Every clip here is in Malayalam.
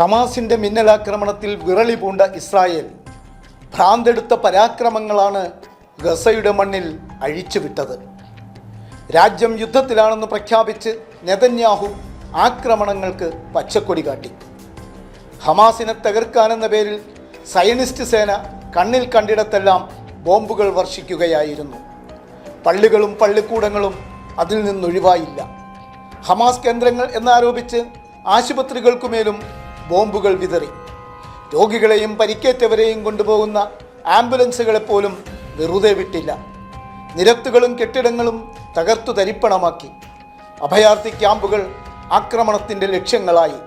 ഹമാസിന്റെ മിന്നലാക്രമണത്തിൽ വിറളി പൂണ്ട ഇസ്രായേൽ ഭ്രാന്തെടുത്ത പരാക്രമങ്ങളാണ് ഗസയുടെ മണ്ണിൽ അഴിച്ചുവിട്ടത്. രാജ്യം യുദ്ധത്തിലാണെന്ന് പ്രഖ്യാപിച്ച് നെതന്യാഹു ആക്രമണങ്ങൾക്ക് പച്ചക്കൊടി കാട്ടി. ഹമാസിനെ തകർക്കാനെന്ന പേരിൽ സയനിസ്റ്റ് സേന കണ്ണിൽ കണ്ടിടത്തെല്ലാം ബോംബുകൾ വർഷിക്കുകയായിരുന്നു. പള്ളികളും പള്ളിക്കൂടങ്ങളും അതിൽ നിന്നൊഴിവായില്ല. ഹമാസ് കേന്ദ്രങ്ങൾ എന്നാരോപിച്ച് ആശുപത്രികൾക്കുമേലും ബോംബുകൾ വിതറി. രോഗികളെയും പരിക്കേറ്റവരെയും കൊണ്ടുപോകുന്ന ആംബുലൻസുകളെപ്പോലും വെറുതെ വിട്ടില്ല. നിരത്തുകളും കെട്ടിടങ്ങളും തകർത്തു തരിപ്പണമാക്കി. അഭയാർത്ഥി ക്യാമ്പുകൾ ആക്രമണത്തിന്റെ ലക്ഷ്യങ്ങളായി.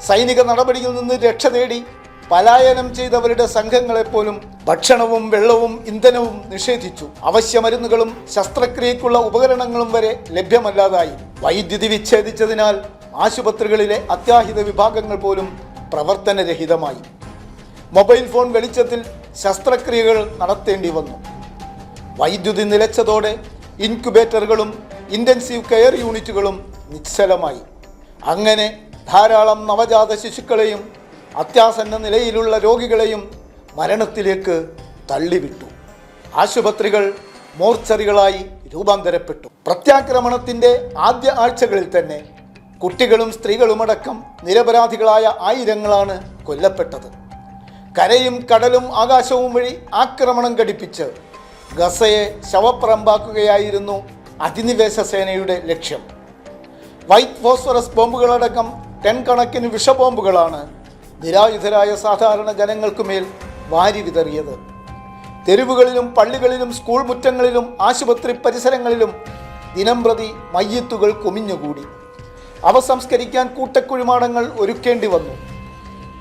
സൈനിക നടപടിയിൽ നിന്ന് രക്ഷ തേടി പലായനം ചെയ്തവരുടെ സംഘങ്ങളെപ്പോലും ഭക്ഷണവും വെള്ളവും ഇന്ധനവും നിഷേധിച്ചു. അവശ്യ മരുന്നുകളും ശസ്ത്രക്രിയയ്ക്കുള്ള ഉപകരണങ്ങളും വരെ ലഭ്യമല്ലാതായി. വൈദ്യുതി വിച്ഛേദിച്ചതിനാൽ ആശുപത്രികളിലെ അത്യാഹിത വിഭാഗങ്ങൾ പോലും പ്രവർത്തനരഹിതമായി. മൊബൈൽ ഫോൺ വെളിച്ചത്തിൽ ശസ്ത്രക്രിയകൾ നടത്തേണ്ടി വന്നു. വൈദ്യുതി നിലച്ചതോടെ ഇൻക്യുബേറ്ററുകളും ഇന്റൻസീവ് കെയർ യൂണിറ്റുകളും നിശ്ചലമായി. അങ്ങനെ ധാരാളം നവജാത ശിശുക്കളെയും അത്യാസന്ന നിലയിലുള്ള രോഗികളെയും മരണത്തിലേക്ക് തള്ളിവിട്ടു. ആശുപത്രികൾ മോർച്ചറികളായി രൂപാന്തരപ്പെട്ടു. പ്രത്യാക്രമണത്തിന്റെ ആദ്യ ആഴ്ചകളിൽ തന്നെ കുട്ടികളും സ്ത്രീകളുമടക്കം നിരപരാധികളായ ആയിരങ്ങളാണ് കൊല്ലപ്പെട്ടത്. കരയും കടലും ആകാശവും വഴി ആക്രമണം ഘടിപ്പിച്ച് ഗസയെ ശവപ്പറമ്പാക്കുകയായിരുന്നു അധിനിവേശ സേനയുടെ ലക്ഷ്യം. വൈറ്റ് ഫോസ്ഫറസ് ബോംബുകളടക്കം ടെൻ കണക്കിന് വിഷബോംബുകളാണ് നിരായുധരായ സാധാരണ ജനങ്ങൾക്കുമേൽ വാരി വിതറിയത്. തെരുവുകളിലും പള്ളികളിലും സ്കൂൾ മുറ്റങ്ങളിലും ആശുപത്രി പരിസരങ്ങളിലും ദിനംപ്രതി മയ്യത്തുകൾ കുമിഞ്ഞുകൂടി. അവ സംസ്കരിക്കാൻ കൂട്ടക്കുഴിമാടങ്ങൾ ഒരുക്കേണ്ടി വന്നു.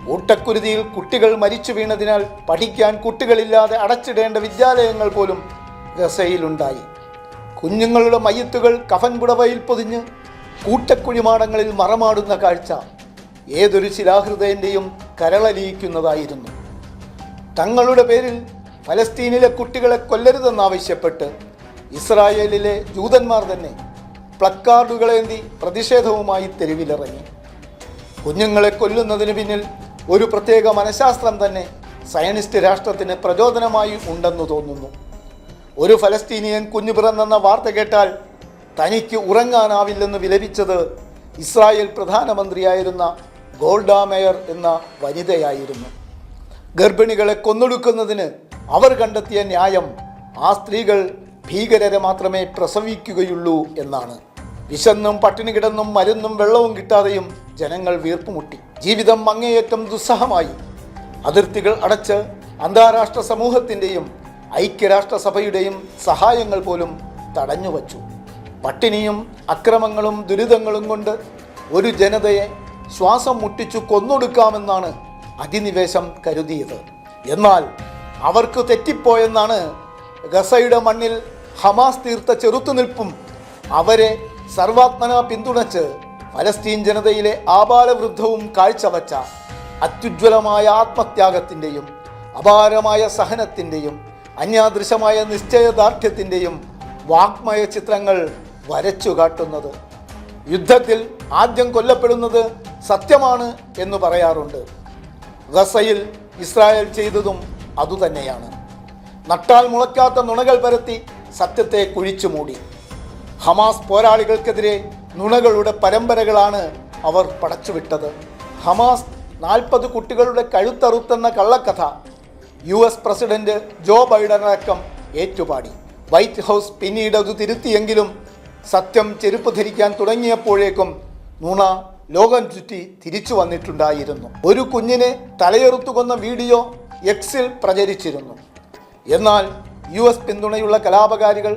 കൂട്ടക്കുരുതിയിൽ കുട്ടികൾ മരിച്ചു വീണതിനാൽ പഠിക്കാൻ കുട്ടികളില്ലാതെ അടച്ചിടേണ്ട വിദ്യാലയങ്ങൾ പോലും ഗസയിലുണ്ടായി. കുഞ്ഞുങ്ങളുടെ മയ്യത്തുകൾ കഫൻ പുടവയിൽ പൊതിഞ്ഞ് കൂട്ടക്കുഴിമാടങ്ങളിൽ മറമാടുന്ന കാഴ്ച ഏതൊരു ശിലാഹൃദയന്റെയും കരളലിയിക്കുന്നതായിരുന്നു. തങ്ങളുടെ പേരിൽ ഫലസ്തീനിലെ കുട്ടികളെ കൊല്ലരുതെന്നാവശ്യപ്പെട്ട് ഇസ്രായേലിലെ ജൂതന്മാർ തന്നെ പ്ലക്കാർഡുകളേന്തി പ്രതിഷേധവുമായി തെരുവിലിറങ്ങി. കുഞ്ഞുങ്ങളെ കൊല്ലുന്നതിന് പിന്നിൽ ഒരു പ്രത്യേക മനഃശാസ്ത്രം തന്നെ സയനിസ്റ്റ് രാഷ്ട്രത്തിന് പ്രചോദനമായി ഉണ്ടെന്ന് തോന്നുന്നു. ഒരു ഫലസ്തീനിയൻ കുഞ്ഞു പിറന്നെന്ന വാർത്ത കേട്ടാൽ തനിക്ക് ഉറങ്ങാനാവില്ലെന്ന് വിലപിച്ചത് ഇസ്രായേൽ പ്രധാനമന്ത്രിയായിരുന്ന ഗോൾഡ മേയർ എന്ന വനിതയായിരുന്നു. ഗർഭിണികളെ കൊന്നൊടുക്കുന്നതിന് അവർ കണ്ടെത്തിയ ന്യായം ആ സ്ത്രീകൾ ഭീകരരെ മാത്രമേ പ്രസവിക്കുകയുള്ളൂ എന്നാണ്. വിശന്നും പട്ടിണി കിടന്നും മരുന്നും വെള്ളവും കിട്ടാതെയും ജനങ്ങൾ വീർപ്പുമുട്ടി ജീവിതം അങ്ങേയറ്റം ദുസ്സഹമായി. അതിർത്തികൾ അടച്ച് അന്താരാഷ്ട്ര സമൂഹത്തിന്റെയും ഐക്യരാഷ്ട്രസഭയുടെയും സഹായങ്ങൾ പോലും തടഞ്ഞു തടഞ്ഞുവച്ചു പട്ടിണിയും അക്രമങ്ങളും ദുരിതങ്ങളും കൊണ്ട് ഒരു ജനതയെ ശ്വാസം മുട്ടിച്ചു കൊന്നൊടുക്കാമെന്നാണ് അധിനിവേശം കരുതിയത്. എന്നാൽ അവർക്ക് തെറ്റിപ്പോയെന്നാണ് ഗസയുടെ മണ്ണിൽ ഹമാസ് തീർത്ത ചെറുത്തുനിൽപ്പും അവരെ സർവാത്മന പിന്തുണച്ച് ഫലസ്തീൻ ജനതയിലെ ആബാലവൃദ്ധവും കാഴ്ചവച്ച അത്യുജ്വലമായ ആത്മത്യാഗത്തിന്റെയും അപാരമായ സഹനത്തിന്റെയും അന്യാദൃശമായ നിശ്ചയദാർഢ്യത്തിന്റെയും വാഗ്മയ ചിത്രങ്ങൾ വരച്ചു കാട്ടുന്നത്. യുദ്ധത്തിൽ ആദ്യം കൊല്ലപ്പെടുന്നത് സത്യമാണ് എന്ന് പറയാറുണ്ട്. ഗസയിൽ ഇസ്രായേൽ ചെയ്തതും അതുതന്നെയാണ്. നട്ടാൽ മുളയ്ക്കാത്ത നുണകൾ പരത്തി സത്യത്തെ കുഴിച്ചു മൂടി ഹമാസ് പോരാളികൾക്കെതിരെ നുണകളുടെ പരമ്പരകളാണ് അവർ പടച്ചുവിട്ടത്. ഹമാസ് നാൽപ്പത് കുട്ടികളുടെ കഴുത്തറുത്തെന്ന കള്ളക്കഥ U S president Joe Biden അടക്കം ഏറ്റുപാടി. വൈറ്റ് ഹൗസ് പിന്നീട് അത് തിരുത്തിയെങ്കിലും സത്യം ചെരുപ്പ് ധരിക്കാൻ തുടങ്ങിയപ്പോഴേക്കും നുണ ലോകം ചുറ്റി തിരിച്ചു വന്നിട്ടുണ്ടായിരുന്നു. ഒരു കുഞ്ഞിനെ തലയെറുത്തു കൊന്ന വീഡിയോ എക്സിൽ പ്രചരിച്ചിരുന്നു. എന്നാൽ യു എസ് പിന്തുണയുള്ള കലാപകാരികൾ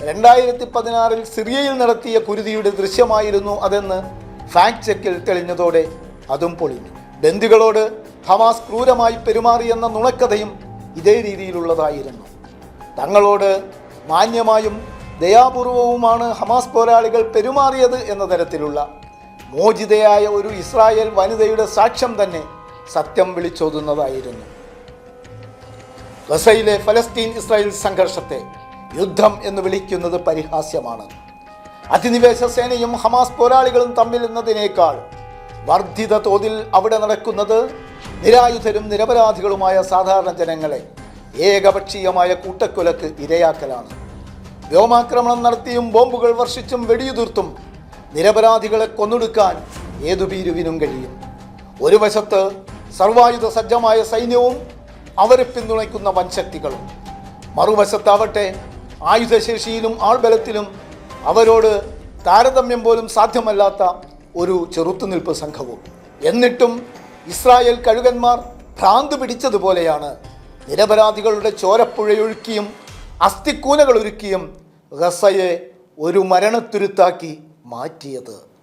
രണ്ടായിരത്തി പതിനാറിൽ സിറിയയിൽ നടത്തിയ കുരുതിയുടെ ദൃശ്യമായിരുന്നു അതെന്ന് ഫാക്ട് ചെക്കിൽ തെളിഞ്ഞതോടെ അതും പൊളിഞ്ഞു. ബന്ദികളോട് ഹമാസ് ക്രൂരമായി പെരുമാറിയെന്ന നുണക്കഥയും ഇതേ രീതിയിലുള്ളതായിരുന്നു. തങ്ങളോട് മാന്യമായും ദയാപൂർവവുമാണ് ഹമാസ് പോരാളികൾ പെരുമാറിയത് എന്ന തരത്തിലുള്ള മോചിതയായ ഒരു ഇസ്രായേൽ വനിതയുടെ സാക്ഷ്യം തന്നെ സത്യം വിളിച്ചോതുന്നതായിരുന്നു. ഗസയിലെ ഫലസ്തീൻ ഇസ്രായേൽ സംഘർഷത്തെ യുദ്ധം എന്ന് വിളിക്കുന്നത് പരിഹാസ്യമാണ്. അധിനിവേശ സേനയും ഹമാസ് പോരാളികളും തമ്മിൽ എന്നതിനേക്കാൾ വർദ്ധിത തോതിൽ അവിടെ നടക്കുന്നത് നിരായുധരും നിരപരാധികളുമായ സാധാരണ ജനങ്ങളെ ഏകപക്ഷീയമായ കൂട്ടക്കൊലക്ക് ഇരയാക്കലാണ്. വ്യോമാക്രമണം നടത്തിയും ബോംബുകൾ വർഷിച്ചും വെടിയുതിർത്തും നിരപരാധികളെ കൊന്നൊടുക്കാൻ ഏതു ഭീരുവിനും കഴിയും. ഒരു വശത്ത് സർവായുധ സജ്ജമായ സൈന്യവും അവരെ പിന്തുണയ്ക്കുന്ന വൻശക്തികളും മറുവശത്താവട്ടെ ആയുധശേഷിയിലും ആൾബലത്തിലും അവരോട് താരതമ്യം പോലും സാധ്യമല്ലാത്ത ഒരു ചെറുത്തുനിൽപ്പ് സംഘവും. എന്നിട്ടും ഇസ്രായേൽ കഴുകന്മാർ ഭ്രാന്ത് പിടിച്ചതുപോലെയാണ് നിരപരാധികളുടെ ചോരപ്പുഴയൊഴുക്കിയും അസ്ഥിക്കൂനകൾ ഒരുക്കിയും ഗസയെ ഒരു മരണത്തുരുത്താക്കി മാറ്റിയത്.